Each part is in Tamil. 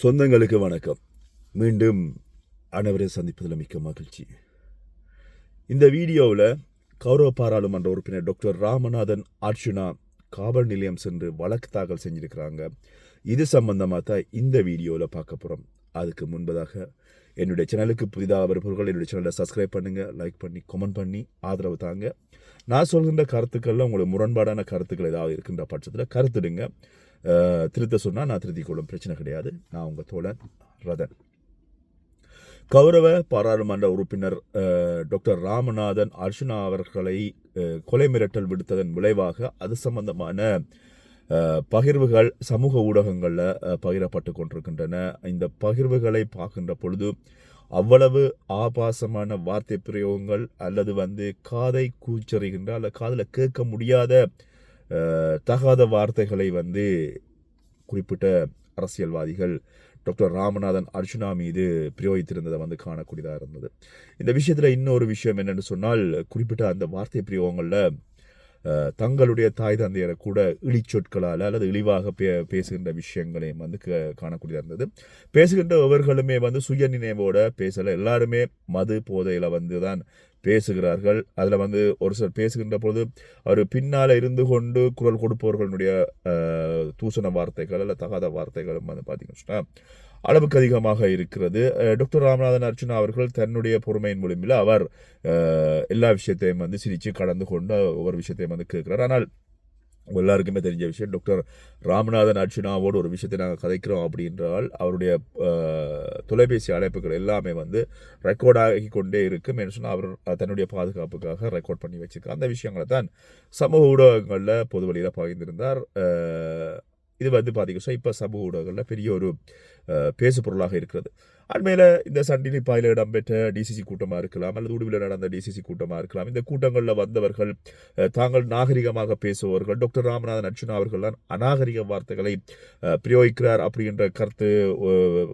சொந்தங்களுக்கு வணக்கம். மீண்டும் அனைவரை சந்திப்பதில் மிக்க மகிழ்ச்சி. இந்த வீடியோவில் கௌரவ பாராளுமன்ற உறுப்பினர் டாக்டர் ராமநாதன் அர்ஜுனா காவல் நிலையம் சென்று வழக்கு தாக்கல் செஞ்சிருக்கிறாங்க. இது சம்பந்தமாக தான் இந்த வீடியோவில் பார்க்க போகிறோம் அதுக்கு முன்பதாக என்னுடைய சேனலுக்கு புதிதாக வருபவர்கள் என்னுடைய சேனலை சப்ஸ்கிரைப் பண்ணுங்கள் லைக் பண்ணி கமெண்ட் பண்ணி ஆதரவு தாங்க. நான் சொல்கின்ற கருத்துக்களில் உங்களுக்கு முரண்பாடான கருத்துக்கள் ஏதாவது இருக்கின்ற பட்சத்தில் கருத்துடுங்க. திருத்த சொன்னால் நான் திருத்திக் கொள்ளும் பிரச்சனை கிடையாது. நான் உங்கள் தோழன் ரதன். கௌரவ பாராளுமன்ற உறுப்பினர் டாக்டர் ராமநாதன் அர்ஜுனா அவர்களை கொலை மிரட்டல் விடுத்ததன் விளைவாக அது சம்பந்தமான பகிர்வுகள் சமூக ஊடகங்களில் பகிரப்பட்டு கொண்டிருக்கின்றன. இந்த பகிர்வுகளை பார்க்கின்ற பொழுது அவ்வளவு ஆபாசமான வார்த்தை பிரயோகங்கள் அல்லது வந்து காதை கூச்சறிகின்ற அல்ல காதில் கேட்க முடியாத தகாத வார்த்தைகளை வந்து குறிப்பிட்ட அரசியல்வாதிகள் டாக்டர் ராமநாதன் அர்ஜுனா மீது பிரயோகித்திருந்ததை வந்து காணக்கூடியதாக இருந்தது. இந்த விஷயத்தில் இன்னொரு விஷயம் என்னென்னு சொன்னால் குறிப்பிட்ட அந்த வார்த்தை பிரயோகங்களில் தங்களுடைய தாய் தந்தையரை கூட இழிச்சொற்களால் அல்லது இழிவாக பே பேசுகின்ற விஷயங்களையும் வந்து க- காணக்கூடியதாக இருந்தது. பேசுகின்ற ஒவ்வொருகளுமே வந்து சுய நினைவோட பேசலை. எல்லாருமே மது போதையில் வந்து தான் பேசுகிறார்கள். அதில் வந்து ஒரு சிலர் பேசுகின்ற பொழுது அவர் பின்னால் இருந்து கொண்டு குரல் கொடுப்பவர்களுடைய தூசண வார்த்தைகள் அல்ல தகாத வார்த்தைகளும் வந்து பார்த்தீங்கன்னா சொன்னா அளவுக்கு அதிகமாக இருக்கிறது. டாக்டர் ராமநாதன் அர்ச்சுனா அவர்கள் தன்னுடைய பொறுமையின் மூலியமில் அவர் எல்லா விஷயத்தையும் வந்து சிரித்து கடந்து கொண்டு ஒவ்வொரு விஷயத்தையும் வந்து கேட்கிறார். ஆனால் எல்லாருக்குமே தெரிஞ்ச விஷயம் டாக்டர் ராமநாதன் அர்ச்சுனாவோடு ஒரு விஷயத்தை நாங்கள் கதைக்கிறோம் அப்படின்றால் அவருடைய தொலைபேசி அழைப்புகள் எல்லாமே வந்து ரெக்கார்ட் ஆகி கொண்டே இருக்கும் என்று சொன்னால் அவர் தன்னுடைய பாதுகாப்புக்காக ரெக்கார்ட் பண்ணி வச்சுருக்கார். அந்த விஷயங்களை தான் சமூக ஊடகங்களில் பொது வழியில் பகிர்ந்திருந்தார். இது வந்து பார்த்தீங்கன்னா இப்போ சமூக ஊடகங்களில் பெரிய ஒரு பேசு பொருளாக இருக்கிறது. அண்மையில் இந்த சண்டினி பாயில் இடம்பெற்ற டிசிசி கூட்டமாக இருக்கலாம் அல்லது உடுவில் நடந்த டிசிசி கூட்டமாக இருக்கலாம். இந்த கூட்டங்களில் வந்தவர்கள் தாங்கள் நாகரிகமாக பேசுபவர்கள் டாக்டர் ராமநாதன் அர்ஜுனா அவர்கள் தான் அநாகரிக வார்த்தைகளை பிரயோகிக்கிறார் அப்படின்ற கருத்து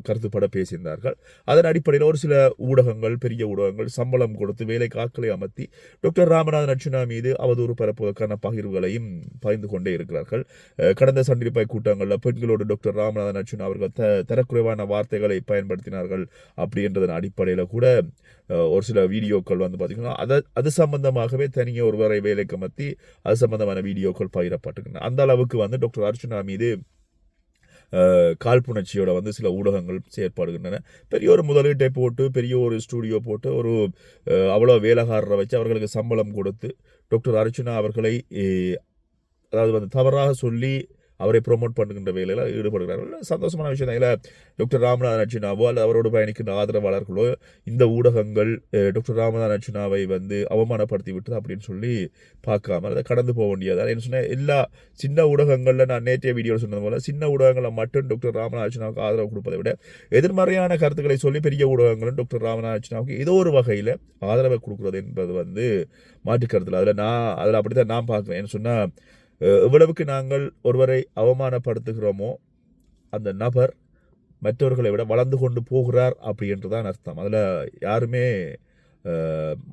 கருத்துப்பட பேசியிருந்தார்கள். அதன் அடிப்படையில் ஒரு சில ஊடகங்கள் பெரிய ஊடகங்கள் சம்பளம் கொடுத்து வேலை காக்களை அமர்த்தி டாக்டர் ராமநாதன் அர்ஜுனா மீது அவதூறு பரப்புவதற்கான பகிர்வுகளையும் பகிர்ந்து கொண்டே இருக்கிறார்கள். கடந்த சண்டிப்பாய் கூட்டங்களில் பெண்களோடு டாக்டர் ராமநாதன் அர்ஜுனா அவர்கள் த தரக்குறைவான வார்த்தைகளை பயன்படுத்தினார்கள். அப்படின்றதன் அடிப்படையில் கூட ஒரு சில வீடியோக்கள் வந்து பார்த்திங்கன்னா அதை அது சம்பந்தமாகவே தனியாக ஒருவரை வேலைக்கு மத்தி அது சம்பந்தமான வீடியோக்கள் பகிரப்பட்டிருக்கின்றன. அந்த அளவுக்கு வந்து டாக்டர் அர்ச்சுனா மீது காழ்ப்புணர்ச்சியோட வந்து சில ஊடகங்கள் செயற்படுகின்றன. பெரிய ஒரு முதலீட்டை போட்டு பெரிய ஒரு ஸ்டூடியோ போட்டு ஒரு அவ்வளோ வேலைக்காரரை வச்சு அவர்களுக்கு சம்பளம் கொடுத்து டாக்டர் அர்ச்சுனா அவர்களை அதாவது வந்து தவறாக சொல்லி அவரை ப்ரோமோட் பண்ணுகின்ற வேலையில் ஈடுபடுகிறார்கள். சந்தோஷமான விஷயம் தான். இல்லை டாக்டர் ராமநாதன் அர்ஜுனாவோ அல்லது அவரோடு பயணிக்கின்ற ஆதரவாளர்களோ இந்த ஊடகங்கள் டாக்டர் ராமநாதன் அர்ஜுனாவை வந்து அவமானப்படுத்தி விட்டது அப்படின்னு சொல்லி பார்க்காம அதை கடந்து போக வேண்டியது. என்ன சொன்னேன் எல்லா சின்ன ஊடகங்களில் நான் நேற்றைய வீடியோவில் சொன்னது போல சின்ன ஊடகங்களில் மட்டும் டாக்டர் ராமநாதன் அர்ஜுனாவுக்கு ஆதரவு கொடுப்பதை விட எதிர்மறையான கருத்துக்களை சொல்லி பெரிய ஊடகங்களும் டாக்டர் ராமநாதன் அர்ஜுனாவுக்கு ஏதோ ஒரு வகையில் ஆதரவை கொடுக்குறது என்பது வந்து மாற்றுக்கருத்தில். அதில் நான் அதில் அப்படி தான் நான் பார்க்குறேன். என்ன சொன்னால் எவ்வளவுக்கு நாங்கள் ஒருவரை அவமானப்படுத்துகிறோமோ அந்த நபர் மற்றவர்களை விட வளர்ந்து கொண்டு போகிறார் அப்படின்றது தான் அர்த்தம். அதில் யாருமே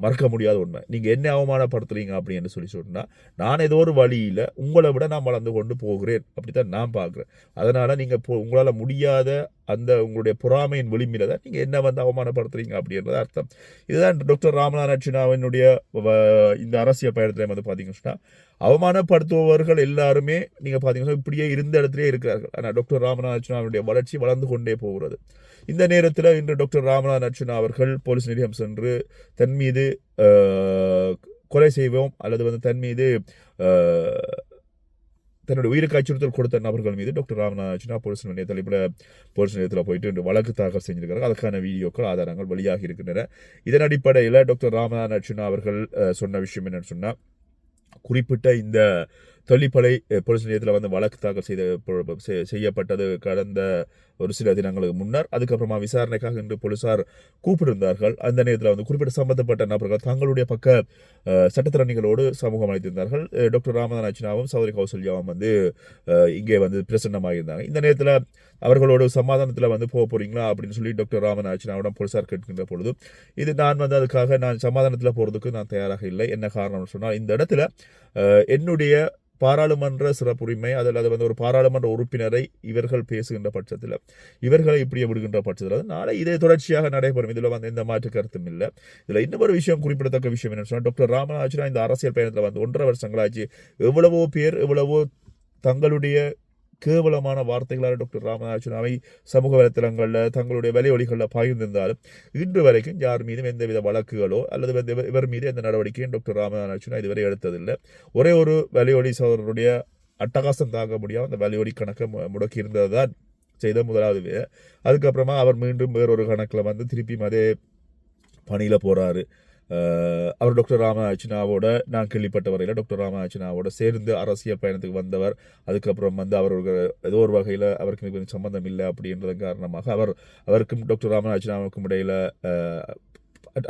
மறக்க முடியாத உண்மை. நீங்கள் என்ன அவமானப்படுத்துறீங்க அப்படின்னு சொல்லி சொன்னால் நான் ஏதோ ஒரு வழியில் உங்களை விட நான் வளர்ந்து கொண்டு போகிறேன். அப்படி தான் நான் பார்க்குறேன். அதனால் நீங்கள் இப்போ உங்களால் முடியாத அந்த உங்களுடைய பொறாமையின் விளிம்பில் தான் நீங்கள் என்ன வந்து அவமானப்படுத்துறீங்க அப்படின்றது அர்த்தம். இதுதான் டாக்டர் ராமநாதன் வ- இந்த அரசியல் பயணத்தில் வந்து பார்த்தீங்கன்னா சொன்னா, அவமானப்படுத்துபவர்கள் எல்லாருமே நீங்கள் பார்த்தீங்கன்னா இப்படியே இருந்த இடத்துலேயே இருக்கிறார்கள். ஆனால் டாக்டர் ராமநாதன் வளர்ச்சி வளர்ந்து கொண்டே போகிறது. இந்த நேரத்தில் இன்று டாக்டர் ராமநாதன் அவர்கள் போலீஸ் நிலையம் சென்று தன் மீது கொலை செய்வோம் அல்லது வந்து தன் மீது தன்னுடைய உயிருக்கு அச்சுறுத்தல் கொடுத்த நபர்கள் மீது டாக்டர் ராமநாதன் போலீஸ் நிலைய தலைப்பில் போலீஸ் நிலையத்தில் போயிட்டு வழக்கு தாக்கல் செஞ்சிருக்கிறாங்க அதுக்கான வீடியோக்கள் ஆதாரங்கள் வெளியாகி இருக்கின்றன. இதன் அடிப்படையில் டாக்டர் ராமநாதன் அர்ச்சுனா அவர்கள் சொன்ன விஷயம் என்னன்னு சொன்னால் குறிப்பிட்ட இந்த தொல்லிப்பளை போலீஸ் நிலையத்தில் வந்து வழக்கு தாக்கல் செய்த பொ- செ- செய்யப்பட்டது கடந்த ஒரு சில தினங்களுக்கு முன்னர். அதுக்கப்புறமா விசாரணைக்காக இன்று போலீசார் கூப்பிட்டிருந்தார்கள். அந்த நேரத்தில் வந்து குறிப்பிட்ட சம்பந்தப்பட்ட நபர்கள் தங்களுடைய பக்க சட்டத்திறனிகளோடு சமூகம் அளித்திருந்தார்கள் டாக்டர் ராமநாதன் அர்ச்சனாவும் சௌதரி கௌசல்யாவும் வந்து இங்கே வந்து பிரசன்னமாக இருந்தாங்க இந்த நேரத்தில் அவர்களோட சமாதானத்தில் வந்து போக போறீங்களா அப்படின்னு சொல்லி டாக்டர் ராமன் அர்ச்சனாவிடம் போலீசார் கேட்கின்ற பொழுது இது நான் வந்து அதுக்காக நான் சமாதானத்தில் போகிறதுக்கு நான் தயாராக இல்லை. என்ன காரணம்னு சொன்னால் இந்த இடத்துல என்னுடைய பாராளுமன்ற சிறப்புரிமை அதில் அது வந்து ஒரு பாராளுமன்ற உறுப்பினரை இவர்கள் பேசுகின்ற பட்சத்தில் இவர்களை இப்படியே விடுகின்ற பட்சத்தில் நாளை இதே தொடர்ச்சியாக நடைபெறும். இதில் வந்து எந்த மாற்று கருத்தும் இல்லை. இதில் இன்னொரு விஷயம் குறிப்பிடத்தக்க விஷயம் என்னன்னு சொன்னால் டாக்டர் ராமநாதன் இந்த அரசியல் பயணத்தில் வந்து ஒன்றரை வருஷங்களாச்சு. எவ்வளவோ பேர் எவ்வளவோ தங்களுடைய கேவலமான வார்த்தைகளால் டாக்டர் ராமநாதனாவை சமூக வலைத்தளங்களில் தங்களுடைய வலையொலிகளில் பகிர்ந்திருந்தாலும் இன்று வரைக்கும் யார் மீதும் எந்தவித வழக்குகளோ அல்லது இவர் மீது எந்த நடவடிக்கையும் டாக்டர் ராமநாதனா இதுவரை எடுத்ததில்லை. ஒரே ஒரு வலையொலி சோதரனுடைய அட்டகாசம் தாங்க முடியாமல் அந்த வலையொலி கணக்கை மு- முடக்கி இருந்தது தான் செய்த முதலாவது. அதுக்கப்புறமா அவர் மீண்டும் வேறொரு கணக்கில் வந்து திருப்பியும் அதே பணியில் போகிறாரு அவர் டாக்டர் ராமநாச்சினாவோட நான் கேள்விப்பட்ட வரையில் டாக்டர் ராமநாச்சினாவோட சேர்ந்து அரசியல் பயணத்துக்கு வந்தவர். அதுக்கப்புறம் வந்து அவர் ஒரு ஏதோ ஒரு வகையில் அவருக்கு எனக்கு கொஞ்சம் சம்மந்தம் இல்லை அப்படின்றதன் காரணமாக அவர் அவருக்கும் டாக்டர் ராமநாச்சினாவுக்கும் இடையில்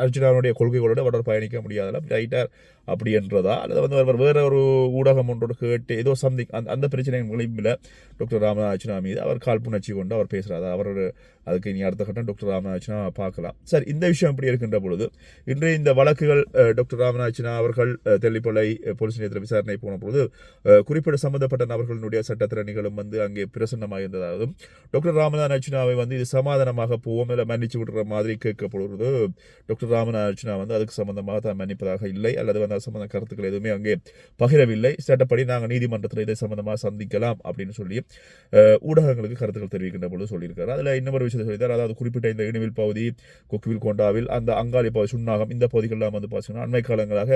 அர்ஜுனாவுடைய கொள்கைகளோட அவர் பயணிக்க முடியாதல ரைட்டார் அப்படி என்றதா? அல்லது வந்து அவர் வேற ஒரு ஊடகம் ஒன்றோடு கேட்டு ஏதோ சம்திங் அந்த அந்த பிரச்சனை இல்லை டாக்டர் ராமநாச்சினா மீது அவர் காழ்ப்புணர்ச்சி கொண்டு அவர் பேசுகிறார் அவர் அதுக்கு இனி அடுத்த கட்டம் டாக்டர் ராமநாச்சினா பார்க்கலாம். சரி இந்த விஷயம் இப்படி இருக்கின்ற பொழுது இன்றைய இந்த வழக்குகள் டாக்டர் ராமநாச்சினா அவர்கள் தெல்லிப்பளை போலீஸ் நிலையத்தில் விசாரணை போன பொழுது குறிப்பிட குறிப்பிட்ட சம்பந்தப்பட்ட நபர்களுடைய சட்டத்திறனிகளும் வந்து அங்கே பிரசன்னமாக இருந்ததாகவும் டாக்டர் ராமநாச்சினாவை வந்து இது சமாதானமாக போவோம் இல்லை மன்னிச்சு விடுற மாதிரி கேட்கப்படுவது டாக்டர் ராமநாச்சினா வந்து அதுக்கு சம்பந்தமாக தான் மன்னிப்பதாக இல்லை அல்லது வந்து அது சம்பந்த கருத்துக்கள் எதுவுமே அங்கே பகிரவில்லை. சட்டப்படி நாங்கள் நீதிமன்றத்தில் இதை சம்பந்தமாக சந்திக்கலாம் அப்படின்னு சொல்லி ஊடகங்களுக்கு கருத்துக்கள் தெரிவிக்கின்ற பொழுது சொல்லியிருக்காரு. அதில் இன்னொரு விஷயத்தை சொல்லியிருந்தார். அதாவது குறிப்பிட்ட இந்த இனிவில் பகுதி கொக்குவில் கொண்டாவில் அந்த அங்காளி பகுதி சுண்ணாகம் இந்த பகுதிகளெலாம் வந்து பார்த்தீங்கன்னா அண்மை காலங்களாக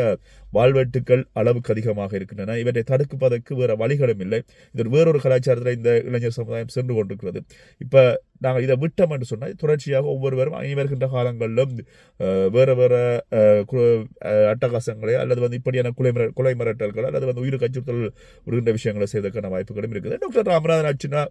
வாழ்வெட்டுக்கள் அளவுக்கு அதிகமாக இருக்கின்றன. இவற்றை தடுப்பதற்கு வேறு வழிகளும் இல்லை. இதில் வேறொரு கலாச்சாரத்தில் இந்த இளைஞர் சமுதாயம் சென்று கொண்டிருக்கிறது. இப்போ நாங்கள் இதை விட்டோம் என்று சொன்னால் தொடர்ச்சியாக ஒவ்வொருவரும் இனி வருகின்ற காலங்களிலும் வேறு வேறு அட்டகாசங்களை அல்லது வந்து இப்படியான கொலை மிர கொலை மிரட்டல்கள் அல்லது வந்து உயிருக்கு அச்சுறுத்தல் விடுகின்ற விஷயங்களை செய்வதற்கான வாய்ப்புகளும் இருக்குது. டாக்டர் ராமநாதன் ஆச்சுன்னா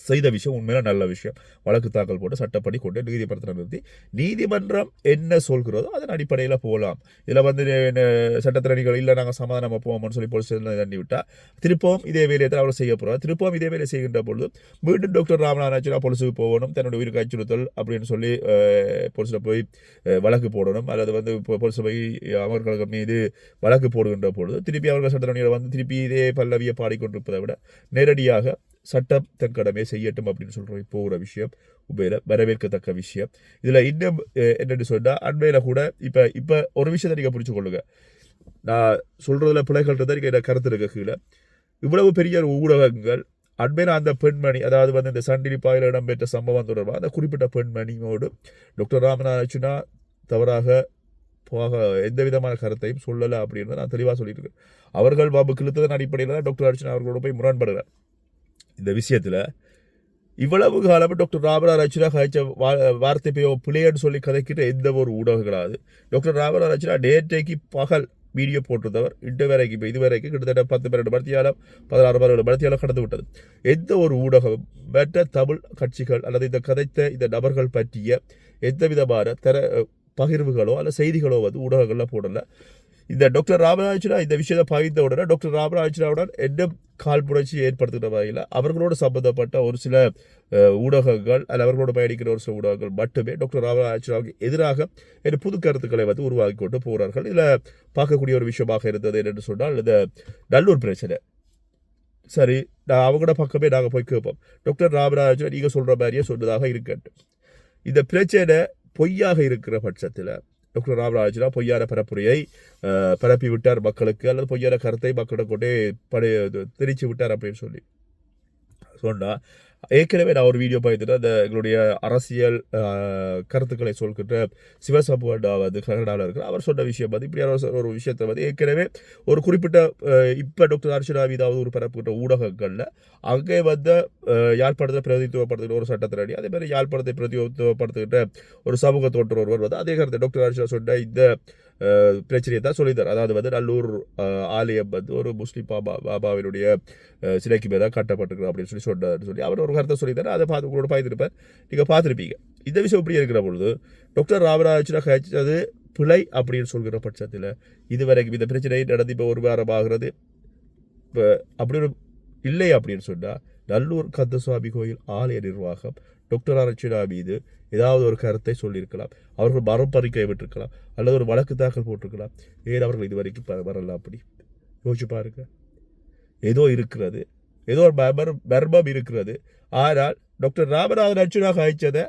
செய்த விஷயம் உண்மையில நல்ல விஷயம். வழக்கு தாக்கல் போட்டு சட்டப்படி கொண்டு நீதிமன்றத்தில் நிறுத்தி நீதிமன்றம் என்ன சொல்கிறதோ அதன் அடிப்படையில் போகலாம் இதில் வந்து ந- சட்டத்திறனிகள் இல்லை நாங்கள் சமாதானம் போவோம்னு சொல்லி போலீஸ் தண்ணி விட்டா திருப்பவும் இதே வேலையை தான் அவர் செய்ய போகிறார் திருப்பவும் இதே வேலையை செய்கின்ற பொழுது மீண்டும் டாக்டர் ராமநாதன் போலீஸுக்கு போகணும் தன்னுடைய உயிருக்கு அச்சுறுத்தல் அப்படின்னு சொல்லி போலீஸில் போய் வழக்கு போடணும். அல்லது வந்து போலீஸில் போய் அவர்கள் மீது வழக்கு போடுகின்ற பொழுது திருப்பி அவர்கள் சட்டத்தரணிகளை வந்து திருப்பி இதே பல்லவியை பாடிக்கொண்டிருப்பதை விட நேரடியாக சட்டம் தன் கடமையை செய்யட்டும் அப்படின்னு சொல்கிற போகிற விஷயம். உண்மையில் வரவேற்கத்தக்க விஷயம். இதில் இன்னும் என்னென்னு சொன்னால் அண்மையில் கூட இப்போ இப்போ ஒரு விஷயத்தை நீங்கள் புரிச்சு கொள்ளுங்க நான் சொல்கிறதுல பிள்ளைகள்கிட்ட இருந்தால் நீங்கள் கருத்து இருக்க கீழே. இவ்வளவு பெரிய ஊடகங்கள் அண்மையில் அந்த பெண்மணி அதாவது வந்து இந்த சண்டிலி பாயில் இடம்பெற்ற சம்பவம் தொடர்பாக அந்த குறிப்பிட்ட பெண்மணியோடு டாக்டர் ராமநாதச்சுனா தவறாக போக எந்த விதமான கருத்தையும் சொல்லலை அப்படின்னு நான் தெளிவாக சொல்லியிருக்கேன் அவர்கள் பாபு கிழித்ததன் அடிப்படையில் தான் டாக்டர் அர்ச்சனா அவர்களோட போய் முரண்படுகிறார் இந்த விஷயத்தில் இவ்வளவு காலம் டாக்டர் ராமராஜ் அர்ச்சனா கழிச்ச வா- வார்த்தை போய் பிள்ளையன்னு சொல்லி கதைக்கிட்ட எந்த ஒரு ஊடகங்களாது டாக்டர் ராமராஜ் அர்ச்சனா நேற்றைக்கு பகல் வீடியோ போட்டிருந்தவர். இன்று வரைக்கும் இப்போ இது வரைக்கும் கிட்டத்தட்ட பத்து பன்னெண்டு மணித்தியாலம் பதினாறு பதினேழு மணித்தியாலம் கடந்து விட்டது. எந்த ஒரு ஊடகம் மற்ற தமிழ் கட்சிகள் அல்லது இந்த கதைத்த இந்த நபர்கள் பற்றிய எந்த விதமான தர பகிர்வுகளோ அல்ல செய்திகளோ வந்து ஊடகங்களில் போடல. இந்த டாக்டர் ராமராஜனா இந்த விஷயத்தை பகிர்ந்த உடனே டாக்டர் ராமராஜராவுடன் என்ன கால் புரட்சி ஏற்படுத்துகிற வகையில் அவர்களோடு சம்பந்தப்பட்ட ஒரு சில ஊடகங்கள் அல்ல அவர்களோடு பயணிக்கிற ஒரு சில ஊடகங்கள் மட்டுமே டாக்டர் ராமராஜராவுக்கு எதிராக ஒரு புது கருத்துக்களை வந்து உருவாக்கி கொண்டு போகிறார்கள் இதில் பார்க்கக்கூடிய ஒரு விஷயமாக இருந்தது என்னென்னு சொன்னால் இந்த நல்லூர் பிரச்சனை. சரி நான் அவங்களோட பக்கமே நாங்கள் போய் கேட்போம். டாக்டர் ராமராஜன் நீங்கள் சொல்கிற மாதிரியே சொன்னதாக இருக்கட்டும். இந்த பிரச்சனை பொய்யாக இருக்கிற பட்சத்தில் டாக்டர் ராமராஜனா பொய்யான பரப்புரையை பரப்பி விட்டார் மக்களுக்கு அல்லது பொய்யான கருத்தை மக்களிடம் கொண்டே படை திரிச்சு விட்டார் அப்படின்னு சொல்லி. சொன்னால் ஏற்கனவே நான் ஒரு வீடியோ பார்த்துட்டு அந்த எங்களுடைய அரசியல் கருத்துக்களை சொல்கின்ற சிவசம்புவண்டா வந்து கனடாவில் இருக்கிற அவர் சொன்ன விஷயம் வந்து இப்படியான ஒரு- விஷயத்தை வந்து ஏற்கனவே ஒரு குறிப்பிட்ட இப்போ டாக்டர் அர்ச்சனா மீதாவது ஒரு பரப்புகின்ற ஊடகங்களில் அங்கே வந்து யாழ்ப்பாணத்தை பிரதிநிதித்துவப்படுத்துகிற ஒரு சட்டத்தினடி அதே மாதிரி யாழ்ப்பாணத்தை பிரதிநிதித்துவப்படுத்துகின்ற ஒரு சமூக தோற்ற ஒருவர் வந்து அதே கருத்தை டாக்டர் அர்ச்சனா சொன்ன இந்த பிரச்சனையை தான் சொல்லித்தார் அதாவது வந்து நல்லூர் ஆலயம் வந்து ஒரு முஸ்லீம் பாபா பாபாவினுடைய சிலைக்கு மேலே கட்டப்பட்டிருக்கு அப்படின்னு சொல்லி சொன்னார்னு சொல்லி அவர் ஒரு கருத்தை சொல்லித்தார் அதை பார்த்து உங்களோட பார்த்துருப்பார் நீங்கள் பார்த்துருப்பீங்க. இந்த விஷயம் இப்படி இருக்கிற பொழுது டாக்டர் ராமராஜனா கழிச்சது பிழை அப்படின்னு சொல்கிற பட்சத்தில் இதுவரைக்கும் இந்த பிரச்சனை நடந்து இப்போ ஒரு வாரம் ஆகிறது. இப்போ அப்படி ஒரு இல்லை அப்படின்னு சொன்னால் நல்லூர் கந்தசுவாமி கோயில் ஆலய நிர்வாகம் டாக்டர் அரச்சினா மீது ஏதாவது ஒரு கருத்தை சொல்லியிருக்கலாம். அவர்கள் மரம் பறிக்கை விட்டிருக்கலாம். அல்லது ஒரு வழக்கு தாக்கல் போட்டிருக்கலாம். ஏன் அவர்கள் இதுவரைக்கும் வரைக்கும் வரலாம் அப்படி? யோசிச்சு பாருங்க. ஏதோ இருக்கிறது. ஏதோ ஒரு பர் இருக்கிறது. ஆனால் டாக்டர் ராமநாதன் அர்ஜுனாக அழைச்சதை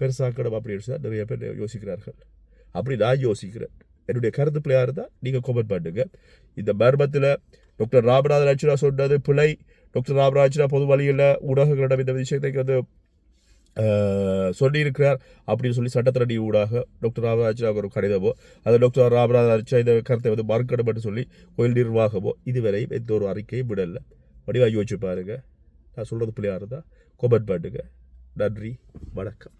பெருசாக்கணும் அப்படின்னு சொல்லி நிறைய பேர் யோசிக்கிறார்கள். அப்படி நான் யோசிக்கிறேன். என்னுடைய கருத்து பிள்ளையாக இருந்தால் நீங்கள் கமெண்ட் பண்ணுங்கள் இந்த மர்மத்தில் டாக்டர் ராமநாதன் அர்ஜுனா சொன்னது பிழை. டாக்டர் ராமராஜனா பொது வழியில் ஊடகங்களிடம் இந்த விஷயத்தை வந்து சொல்லியிருக்கிறார். அப்படின்னு சொல்லி சட்டத்திரணி ஊடாக டாக்டர் ராமராஜா ஒரு கடிதமோ அது டாக்டர் ராமராஜா இந்த கருத்தை வந்து மறுக்கணும் என்று சொல்லி கோயில் நிர்வாகமோ இதுவரையும் எந்த ஒரு அறிக்கையும் விடலை. வடிவாக யோசிச்சு பாருங்கள் நான் சொல்கிறது பிள்ளையாக இருந்தால் கொமெண்ட் பண்ணுங்க நன்றி. வணக்கம்.